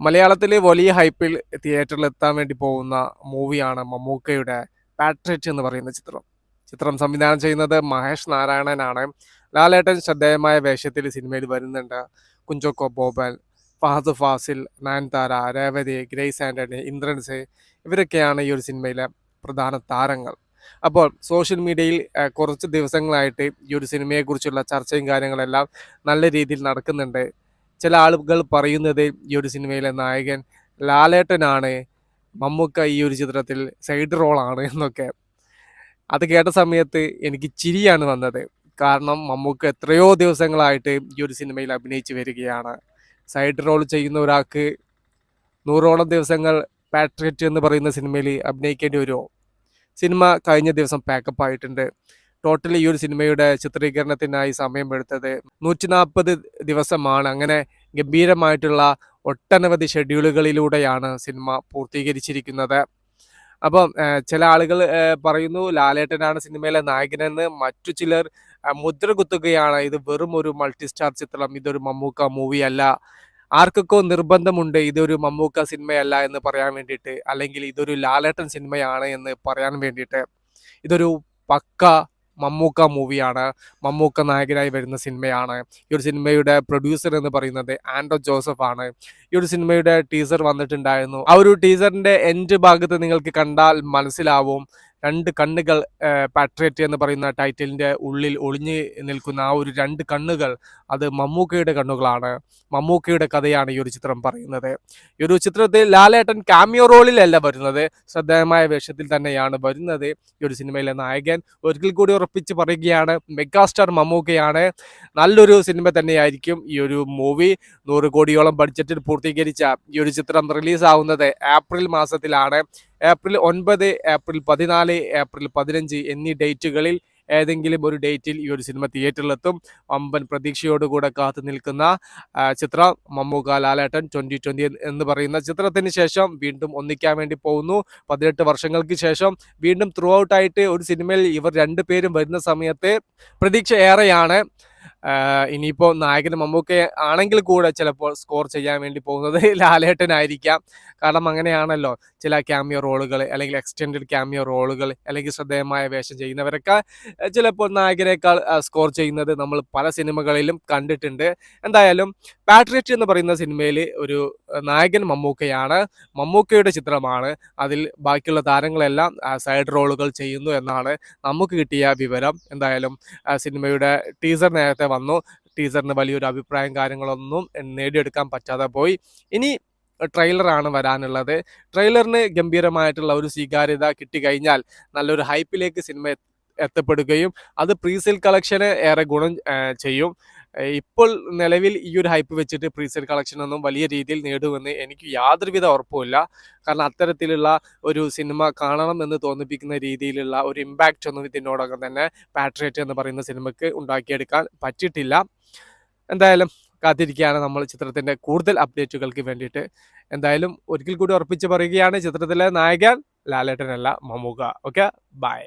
മലയാളത്തിൽ വലിയ ഹൈപ്പിൽ തിയേറ്ററിൽ എത്താൻ വേണ്ടി പോകുന്ന മൂവിയാണ് മമ്മൂക്കയുടെ പാട്രിയറ്റ് എന്ന് പറയുന്ന ചിത്രം. ചിത്രം സംവിധാനം ചെയ്യുന്നത് മഹേഷ് നാരായണനാണ്. ലാലേട്ടൻ ശ്രദ്ധേയമായ വേഷത്തിൽ സിനിമയിൽ വരുന്നുണ്ട്. കുഞ്ചോക്കോ ബോബൻ ഫഹദ് ഫാസിൽ നയൻതാര രേവതി ഗ്രേസ് ആന്റണി ഇന്ദ്രൻസ് ഇവരൊക്കെയാണ് ഈ ഒരു സിനിമയിലെ പ്രധാന താരങ്ങൾ. അപ്പോൾ സോഷ്യൽ മീഡിയയിൽ കുറച്ച് ദിവസങ്ങളായിട്ട് ഈ ഒരു സിനിമയെക്കുറിച്ചുള്ള ചർച്ചയും കാര്യങ്ങളെല്ലാം നല്ല രീതിയിൽ നടക്കുന്നുണ്ട്. ചില ആളുകൾ പറയുന്നത് ഈ ഒരു സിനിമയിലെ നായകൻ ലാലേട്ടനാണ്. മമ്മൂക്ക ഈ ഒരു ചിത്രത്തിൽ സൈഡ് റോളാണ് എന്നൊക്കെ. അത് കേട്ട സമയത്ത് എനിക്ക് ചിരിയാണ് വന്നത്. കാരണം മമ്മൂക്ക എത്രയോ ദിവസങ്ങളായിട്ട് ഈ ഒരു സിനിമയിൽ അഭിനയിച്ചു വരികയാണ്. സൈഡ് റോൾ ചെയ്യുന്ന ഒരാൾക്ക് നൂറോളം ദിവസങ്ങൾ പാട്രിയറ്റ് എന്ന് പറയുന്ന സിനിമയിൽ അഭിനയിക്കേണ്ടി വരുമോ? സിനിമ കഴിഞ്ഞ ദിവസം പാക്കപ്പ് ആയിട്ടുണ്ട്. ടോട്ടലി ഈ ഒരു സിനിമയുടെ ചിത്രീകരണത്തിനായി സമയമെടുത്തത് നൂറ്റി നാൽപ്പത് ദിവസമാണ്. അങ്ങനെ ഗംഭീരമായിട്ടുള്ള ഒട്ടനവധി ഷെഡ്യൂളുകളിലൂടെയാണ് സിനിമ പൂർത്തീകരിച്ചിരിക്കുന്നത്. അപ്പം ചില ആളുകൾ പറയുന്നു ലാലേട്ടനാണ് സിനിമയിലെ നായകനെന്ന്. മറ്റു ചിലർ മുദ്ര കുത്തുകയാണ്. ഇത് വെറും ഒരു മൾട്ടി സ്റ്റാർ ചിത്രം. ഇതൊരു മമ്മൂക്ക മൂവി അല്ല ആർക്കൊക്കെ നിർബന്ധമുണ്ട് ഇതൊരു മമ്മൂക്ക സിനിമയല്ല എന്ന് പറയാൻ വേണ്ടിയിട്ട്. അല്ലെങ്കിൽ ഇതൊരു ലാലേട്ടൻ സിനിമയാണ് എന്ന് പറയാൻ വേണ്ടിയിട്ട്. ഇതൊരു പക്ക മമ്മൂക്ക മൂവിയാണ്. മമ്മൂക്ക നായകനായി വരുന്ന സിനിമയാണ്. ഈ ഒരു സിനിമയുടെ പ്രൊഡ്യൂസർ എന്ന് പറയുന്നത് ആൻഡോ ജോസഫ് ആണ്. ഈ ഒരു സിനിമയുടെ ടീസർ വന്നിട്ടുണ്ടായിരുന്നു. ആ ഒരു ടീസറിന്റെ എൻഡ് ഭാഗത്ത് നിങ്ങൾക്ക് കണ്ടാൽ മനസ്സിലാവും. രണ്ട് കണ്ണുകൾ പാട്രേറ്റ് എന്ന് പറയുന്ന ടൈറ്റിലിന്റെ ഉള്ളിൽ ഒളിഞ്ഞു നിൽക്കുന്ന ആ ഒരു രണ്ട് കണ്ണുകൾ അത് മമ്മൂക്കയുടെ കണ്ണുകളാണ്. മമ്മൂക്കയുടെ കഥയാണ് ഈ ഒരു ചിത്രം പറയുന്നത്. ഈ ഒരു ചിത്രത്തിൽ ലാലേട്ടൻ കാമിയോ റോളിലല്ല വരുന്നത്. ശ്രദ്ധേയമായ വേഷത്തിൽ തന്നെയാണ് വരുന്നത്. ഈ ഒരു സിനിമയിലെ നായകൻ ഒരിക്കൽ കൂടി ഉറപ്പിച്ച് പറയുകയാണ് മെഗാസ്റ്റാർ മമ്മൂക്കയാണ്. നല്ലൊരു സിനിമ തന്നെയായിരിക്കും ഈ ഒരു മൂവി. നൂറ് കോടിയോളം ബഡ്ജറ്റിൽ പൂർത്തീകരിച്ച ഈ ഒരു ചിത്രം റിലീസാവുന്നത് ഏപ്രിൽ മാസത്തിലാണ്. ഏപ്രിൽ ഒൻപത് ഏപ്രിൽ പതിനാല് ഏപ്രിൽ പതിനഞ്ച് എന്നീ ഡേറ്റുകളിൽ ഏതെങ്കിലും ഒരു ഡേറ്റിൽ ഈ ഒരു സിനിമ തിയേറ്ററിലെത്തും. അമ്പൻ പ്രതീക്ഷയോടുകൂടെ കാത്തു നിൽക്കുന്ന ചിത്രം മമ്മൂക്ക ലാലേട്ടൻ ട്വന്റി ട്വന്റി എന്ന് പറയുന്ന ചിത്രത്തിന് ശേഷം വീണ്ടും ഒന്നിക്കാൻ വേണ്ടി പോകുന്നു. പതിനെട്ട് വർഷങ്ങൾക്ക് ശേഷം വീണ്ടും ത്രൂ ഔട്ടായിട്ട് ഒരു സിനിമയിൽ ഇവർ രണ്ടുപേരും വരുന്ന സമയത്ത് പ്രതീക്ഷ ഏറെയാണ്. ഇനിയിപ്പോൾ നായകൻ മമ്മൂക്ക ആണെങ്കിൽ കൂടെ ചിലപ്പോൾ സ്കോർ ചെയ്യാൻ വേണ്ടി പോകുന്നത് ലാലേട്ടനായിരിക്കാം. കാരണം അങ്ങനെയാണല്ലോ ചില ക്യാമിയോ റോളുകൾ അല്ലെങ്കിൽ എക്സ്റ്റെൻഡഡ് ക്യാമിയോ റോളുകൾ അല്ലെങ്കിൽ ശ്രദ്ധേയമായ വേഷം ചെയ്യുന്നവരൊക്കെ ചിലപ്പോൾ നായകനേക്കാൾ സ്കോർ ചെയ്യുന്നത് നമ്മൾ പല സിനിമകളിലും കണ്ടിട്ടുണ്ട്. എന്തായാലും പാട്രിയറ്റ് എന്ന് പറയുന്ന സിനിമയിൽ ഒരു നായകൻ മമ്മൂക്കയാണ്. മമ്മൂക്കയുടെ ചിത്രമാണ്. അതിൽ ബാക്കിയുള്ള താരങ്ങളെല്ലാം സൈഡ് റോളുകൾ ചെയ്യുന്നു എന്നാണ് നമുക്ക് കിട്ടിയ വിവരം. എന്തായാലും സിനിമയുടെ ടീസർ നേരത്തെ വന്നു. ടീസറിന് വലിയൊരു അഭിപ്രായം കാര്യങ്ങളൊന്നും നേടിയെടുക്കാൻ പറ്റാതെ പോയി. ഇനി ട്രെയിലറാണ് വരാനുള്ളത്. ട്രെയിലറിന് ഗംഭീരമായിട്ടുള്ള ഒരു സ്വീകാര്യത കിട്ടിക്കഴിഞ്ഞാൽ നല്ലൊരു ഹൈപ്പിലേക്ക് സിനിമ എത്തപ്പെടുകയും അത് പ്രീസെയിൽ കളക്ഷന് ഏറെ ഗുണം ചെയ്യും. ഇപ്പോൾ നിലവിൽ ഈ ഒരു ഹൈപ്പ് വെച്ചിട്ട് പ്രീസെയിൽ കളക്ഷൻ ഒന്നും വലിയ രീതിയിൽ നേടുമെന്ന് എനിക്ക് യാതൊരുവിധ ഉറപ്പുമില്ല. കാരണം അത്തരത്തിലുള്ള ഒരു സിനിമ കാണണം എന്ന് തോന്നിപ്പിക്കുന്ന രീതിയിലുള്ള ഒരു ഇമ്പാക്റ്റ് ഒന്നും ഇതിനോടകം തന്നെ പാട്രിയറ്റ് എന്ന് പറയുന്ന സിനിമയ്ക്ക് ഉണ്ടാക്കിയെടുക്കാൻ പറ്റിയിട്ടില്ല. എന്തായാലും കാത്തിരിക്കുകയാണ് നമ്മൾ ചിത്രത്തിന്റെ കൂടുതൽ അപ്ഡേറ്റുകൾക്ക് വേണ്ടിയിട്ട്. എന്തായാലും ഒരിക്കൽ കൂടി ഉറപ്പിച്ച് പറയുകയാണ് ചിത്രത്തിലെ നായകൻ ലാലേട്ടനല്ല മമ്മൂക്ക. Okay bye